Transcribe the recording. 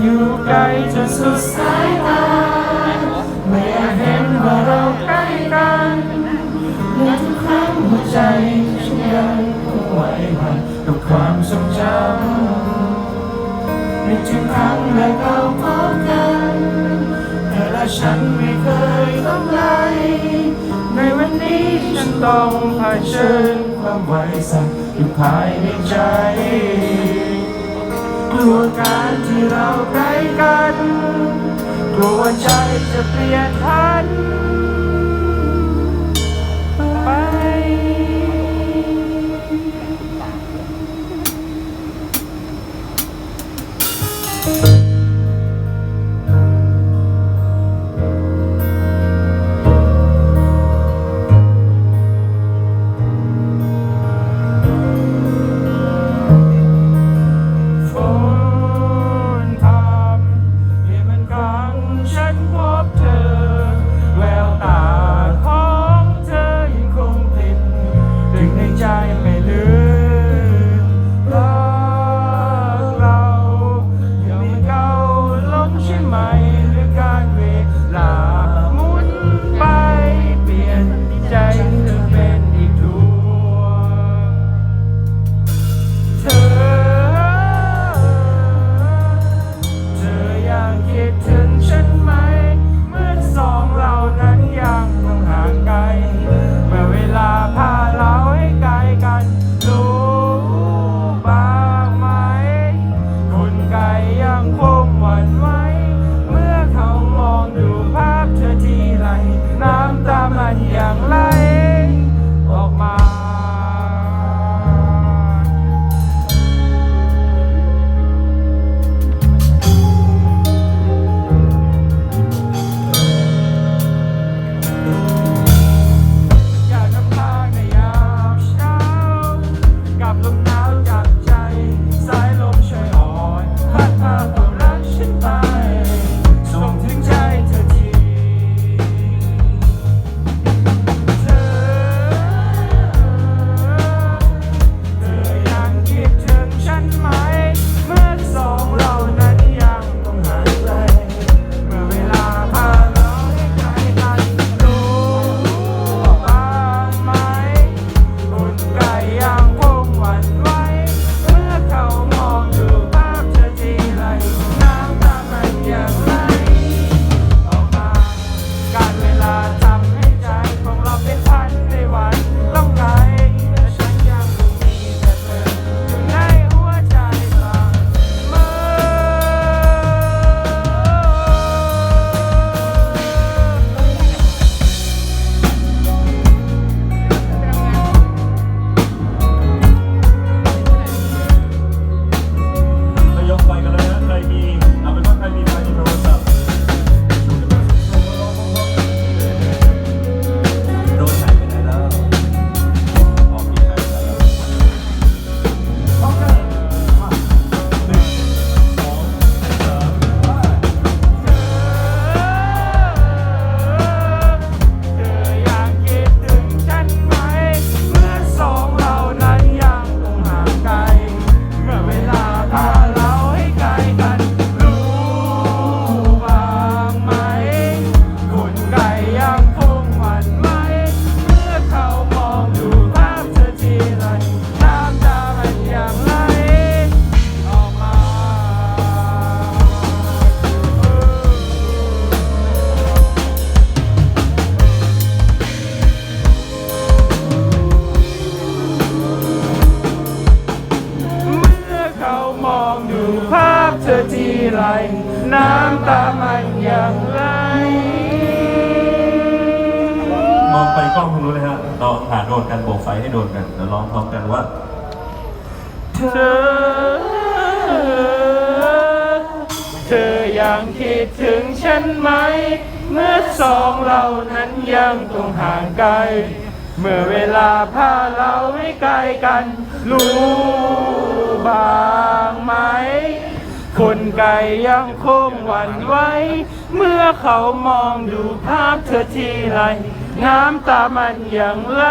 อยู่ไกลจนสุดสายตา เมื่อเห็นว่าเราใกล้กันเมื่ทุกครั้งหัวใจฉันยังคงไหวหวั่นกับความทรงจำในทุกครั้งและเราพบกันแต่ละฉันไม่เคยต้องไลในวันนี้ฉันต้องเชิญความไหวสั่นอยู่ภายในใจ กลัวการที่เราใกล้กัน กลัวใจจะเปลี่ยนพัน my น้ำตามันยังไหมองไปกล้องทคงรู้เลยฮะเราหาโดนกันโบกไฟให้โดนกันแล้วร้องพร้อมกันว่า เธอ เธอยังคิดถึงฉันไหม เมื่อสองเรานั้นยังต้องห่างไกล เมื่อเวลาพาเราให้ไกลกัน รู้บ้างไหม คนไก่ยังคงหวั่นไหวเมื่อเขามองดูภาพเธอทีไร น้ำตามันยังไหล